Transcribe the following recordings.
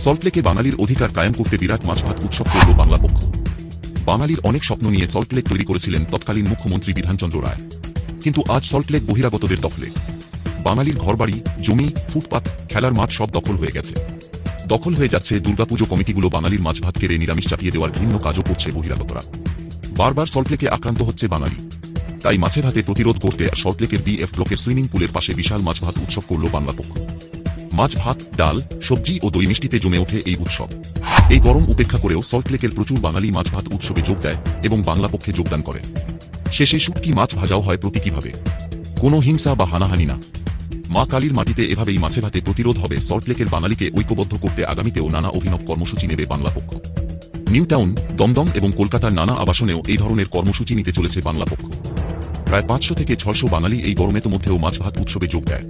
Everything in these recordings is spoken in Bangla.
সল্টলেকে বাঙালির অধিকার কায়েম করতে বিরাট মাছ ভাত উৎসব করল বাংলা পক্ষ। বাঙালির অনেক স্বপ্ন নিয়ে সল্টলেক তৈরি করেছিলেন তৎকালীন মুখ্যমন্ত্রী বিধানচন্দ্র রায়। কিন্তু আজ সল্টলেক বহিরাগতদের দখলে। বাঙালির ঘরবাড়ি, জমি, ফুটপাত, খেলার মাঠ সব দখল হয়ে গেছে। দখল হয়ে যাচ্ছে দুর্গাপুজো কমিটিগুলো বাঙালির মাছ ভাত কেড়ে নিরামিষ চাপিয়ে দেওয়ার ঘৃণ্য কাজও করছে বহিরাগতরা। বারবার সল্টলেকে আক্রান্ত হচ্ছে বাঙালি। তাই মাছে ভাতে প্রতিরোধ করতে সল্টলেকের বিএফ ব্লকের সুইমিং পুলের পাশে বিশাল মাছ ভাত উৎসব করল বাংলা পক্ষ। মাছ, ভাত, ডাল, সবজি ও দই মিষ্টিতে জমে ওঠে এই উৎসব। এই গরম উপেক্ষা করেও সল্টলেকের প্রচুর বাঙালি মাছ, ভাত উৎসবে যোগ দেয় এবং বাংলা পক্ষে যোগদান করে। শেষে শুটকি মাছ ভাজাও হয় প্রতীকীভাবে কোনো হিংসা বা হানাহানি না। মা কালীর মাটিতে এভাবেই মাছে ভাতে প্রতিরোধ হবে সল্টলেকের বাঙালিকে ঐক্যবদ্ধ করতে আগামীতেও নানা অভিনব কর্মসূচি নেবে বাংলা পক্ষ। নিউ টাউন, দমদম এবং কলকাতার নানা আবাসনেও এই ধরনের কর্মসূচি নিতে চলেছে বাংলা পক্ষ। প্রায় পাঁচশো থেকে ছশো বাঙালি এই গরমের মধ্যেও মাছ, ভাত উৎসবে যোগ দেয়।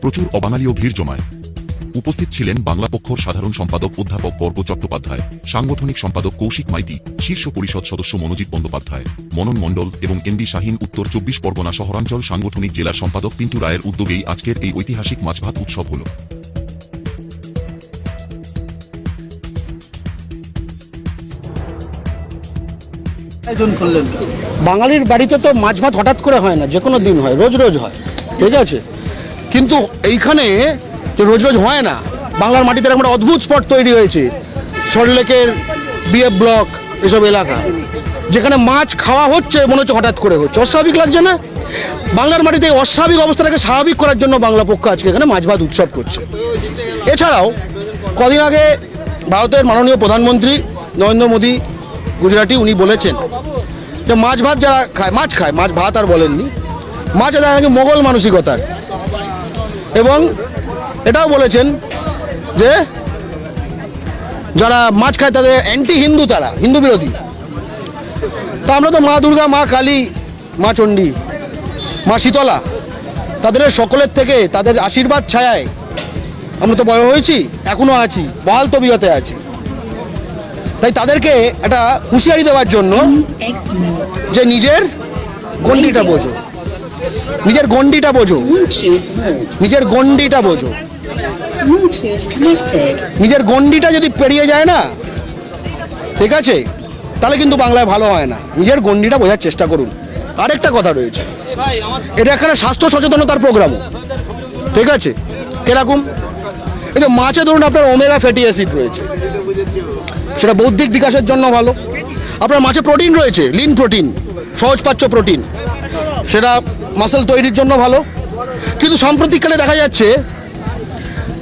প্রচুর অবাঙালিও ভিড় জমায়। উপস্থিত ছিলেন বাংলা পক্ষর সাধারণ সম্পাদক অধ্যাপক বর্গ চট্টোপাধ্যায় সাংগঠনিক সম্পাদক কৌশিক মাইতি শীর্ষ পরিষদ সদস্য মনোজিৎ বন্দ্যোপাধ্যায় মনন মণ্ডল এবং এমডি শাহিন উত্তর চব্বিশ পরগনা শহরাঞ্চল সাংগঠনিক জেলা সম্পাদক পিন্টু রায়ের উদ্যোগেই আজকের এই ঐতিহাসিক মাছভাত উৎসব হল। বাঙালির বাড়িতে তো মাছ ভাত হঠাৎ করে হয় না যে কোনো দিন হয় রোজ রোজ হয় ঠিক আছে? কিন্তু এইখানে যে রোজ রোজ হয় না। বাংলার মাটিতে এরকম একটা অদ্ভুত স্পট তৈরি হয়েছে। সল্টলেকের বিএফ ব্লক এসব এলাকা। যেখানে মাছ খাওয়া হচ্ছে, মনে হচ্ছে হঠাৎ করে হচ্ছে। অস্বাভাবিক লাগছে না? বাংলার মাটিতে এই অস্বাভাবিক অবস্থাটাকে স্বাভাবিক করার জন্য বাংলা পক্ষ আজকে এখানে মাছ ভাত উৎসব করছে। এছাড়াও, কদিন আগে ভারতের মাননীয় প্রধানমন্ত্রী নরেন্দ্র মোদী, গুজরাটি, উনি বলেছেন যে মাছ ভাত যারা খায়, মাছ খায়, মাছ ভাত আর বলেননি। মাছ এদের নাকি মোগল মানসিকতার। এবং এটাও বলেছেন যে যারা মাছ খায় তাদের অ্যান্টি হিন্দু তারা হিন্দু বিরোধী। তা আমরা তো মা দুর্গা মা কালী মা চণ্ডী মা শীতলা তাদের সকলের থেকে তাদের আশীর্বাদ ছায়ায় আমরা তো বড় হয়েছি এখনও আছি বহাল তবিয়তে আছি। তাই তাদেরকে একটা হুঁশিয়ারি দেওয়ার জন্য যে নিজের গন্ডিটা বোঝো। নিজের গন্ডিটা বোঝো। নিজের গন্ডিটা বোঝো. নিজের গন্ডিটা যদি পেরিয়ে যায় না, ঠিক আছে, তাহলে কিন্তু বাংলায় ভালো হয় না। নিজের গন্ডিটা বোঝার চেষ্টা করুন। আরেকটা কথা রয়েছে, এটা এখানে স্বাস্থ্য সচেতনতার প্রোগ্রামও ঠিক আছে, কীরকম? এই যে মাছে ধরুন, আপনার ওমেগা ফ্যাটি অ্যাসিড রয়েছে। সেটা বৌদ্ধিক বিকাশের জন্য ভালো। আপনার মাছে প্রোটিন রয়েছে লিন প্রোটিন সহজপাচ্য প্রোটিন সেটা মাসেল তৈরির জন্য ভালো। কিন্তু সাম্প্রতিককালে দেখা যাচ্ছে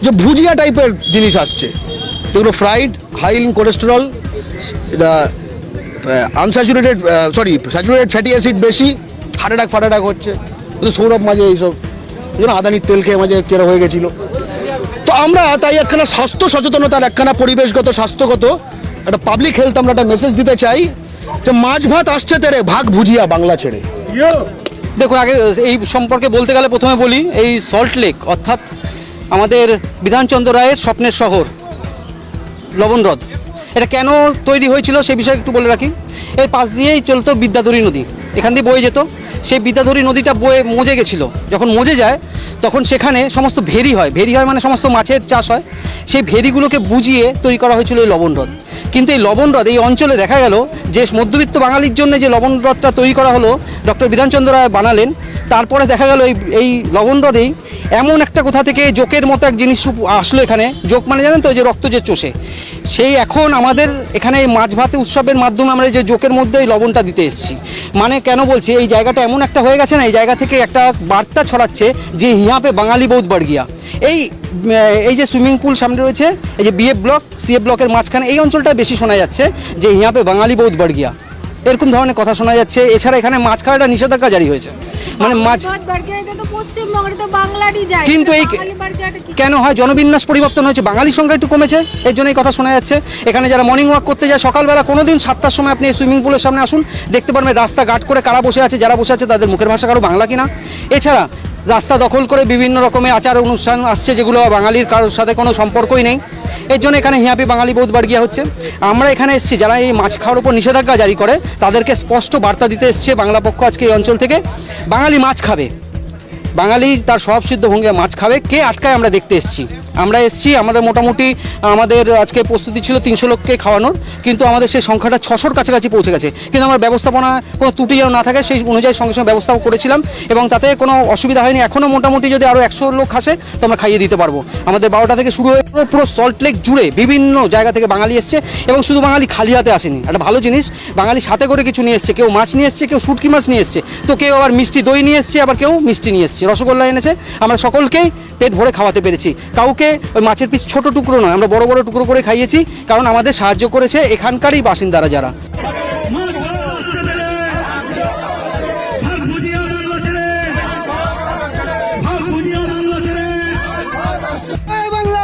যে ভুজিয়া টাইপের জিনিস আসছে। যেগুলো ফ্রাইড হাই ইন কোলেস্টেরল এটা unsaturated sorry saturated fatty acid বেশি হার্ট অ্যাটাক ফার্ট অ্যাটাক হচ্ছে। সৌরভ মাঝে এইসব যেন আদানির তেল খেয়ে মাঝে কেরা হয়ে গেছিল। তো আমরা তাই একখানা স্বাস্থ্য সচেতনতার একখানা পরিবেশগত, স্বাস্থ্যগত, একটা পাবলিক হেলথ আমরা একটা মেসেজ দিতে চাই যে মাছ ভাত আসছে তেরে, ভাগ ভুজিয়া বাংলা ছেড়ে। দেখুন, আগে এই সম্পর্কে বলতে গেলে প্রথমে বলি, এই সল্ট লেক অর্থাৎ আমাদের বিধানচন্দ্র রায়ের স্বপ্নের শহর লবণ হ্রদ এটা কেন তৈরি হয়েছিল সে বিষয়ে একটু বলে রাখি। এর পাশ দিয়েই চলতো বিদ্যাধরী নদী। এখান দিয়ে বয়ে যেত। সেই বিদ্যাধরী নদীটা বয়ে মজে গেছিল। যখন মজে যায়, তখন সেখানে সমস্ত ভেরি হয়। ভেরি হয় মানে সমস্ত মাছের চাষ হয়। সেই ভেরিগুলোকে বুঝিয়ে তৈরি করা হয়েছিল এই লবণ হ্রদ কিন্তু এই লবণ হ্রদ এই অঞ্চলে দেখা গেল যে মধ্যবিত্ত বাঙালির জন্য যে লবণ হ্রদটা তৈরি করা হলো, ডক্টর বিধানচন্দ্র রায় বানালেন, তারপরে দেখা গেল এই এই লবণ হ্রদেই এমন একটা কোথা থেকে জোকের মতো এক জিনিস আসলো এখানে। জোক মানে জানেন তো, যে রক্ত যে চষে। সেই এখন আমাদের এখানে এই মাছ ভাতে উৎসবের মাধ্যমে আমরা যে জোকের মধ্যে এই লবণটা দিতে এসেছি। মানে কেন বলছি, এই জায়গাটা এমন একটা হয়ে গেছে না, এই জায়গা থেকে একটা বার্তা ছড়াচ্ছে যে হিয়াপে বাঙালি বহুত বাড় গিয়া। এই এই যে সুইমিং পুল সামনে রয়েছে, এই যে বিএফ ব্লক সিএফ ব্লকের মাঝখানে এই অঞ্চলটা বেশি শোনা যাচ্ছে যে হিয়াপে বাঙালি বহুত বাড় গিয়া। এরকম ধরনের কথা শোনা যাচ্ছে। এছাড়া এখানে মাছ খাওয়াটা নিষেধাজ্ঞা জারি হয়েছে। মানে মাছ কিন্তু এই কেন হয়? জনবিন্যাস পরিবর্তন হয়েছে বাঙালির সংখ্যা একটু কমেছে এর জন্য এই কথা শোনা যাচ্ছে। এখানে যারা মর্নিং ওয়াক করতে যায় সকালবেলা কোনো দিন সাতটার সময় আপনি সুইমিং পুলের সামনে আসুন দেখতে পারবেন রাস্তা গাট করে কারা বসে আছে যারা বসে আছে তাদের মুখের ভাষা কারও বাংলা কিনা। এছাড়া রাস্তা দখল করে বিভিন্ন রকমের আচার অনুষ্ঠান আসছে যেগুলো বাঙালির কারোর সাথে কোনো সম্পর্কই নেই। এর জন্য এখানে হিয়াপি বাঙালি বহুত বাড়গিয়া হচ্ছে। আমরা এখানে এসেছি, যারা এই মাছ খাওয়ার উপর নিষেধাজ্ঞা জারি করে, তাদেরকে স্পষ্ট বার্তা দিতে এসছে বাংলা পক্ষ আজকে এই অঞ্চল থেকে। বাঙালি মাছ খাবে। বাঙালি তার স্বভাবসিদ্ধ ভঙ্গে মাছ খাবে। কে আটকায় আমরা দেখতে এসেছি। আমরা এসছি, আমাদের মোটামুটি, আমাদের আজকে প্রস্তুতি ছিল তিনশো লোককে খাওয়ানোর, কিন্তু আমাদের সেই সংখ্যাটা ছশোর কাছাকাছি পৌঁছে গেছে। কিন্তু আমার ব্যবস্থাপনা কোনো ত্রুটি যেন না থাকে, সেই অনুযায়ী সঙ্গে সঙ্গে ব্যবস্থা করেছিলাম এবং তাতে কোনো অসুবিধা হয়নি। এখনও মোটামুটি যদি আরও একশো লোক আসে, তো আমরা খাইয়ে দিতে পারব। আমাদের বারোটা থেকে শুরু হয়ে পুরো- পুরো সল্ট লেক জুড়ে বিভিন্ন জায়গা থেকে বাঙালি এসছে এবং শুধু বাঙালি খালি হাতে আসেনি। একটা ভালো জিনিস, বাঙালি সাথে করে কিছু নিয়ে এসছে, কেউ মাছ নিয়ে এসছে, কেউ শুটকি মাছ নিয়ে এসছে, তো কেউ আবার মিষ্টি দই নিয়ে এসছে, আবার কেউ মিষ্টি নিয়ে এসছে, রসগোল্লা এনেছে। আমরা সকলকেই পেট ভরে খাওয়াতে পেরেছি। কাউকে ওই মাছের পিস ছোট টুকরো নয় আমরা বড় বড় টুকরো করে খাইয়েছি কারণ আমাদের সাহায্য করেছে এখানকারই বাসিন্দারা যারা বাংলা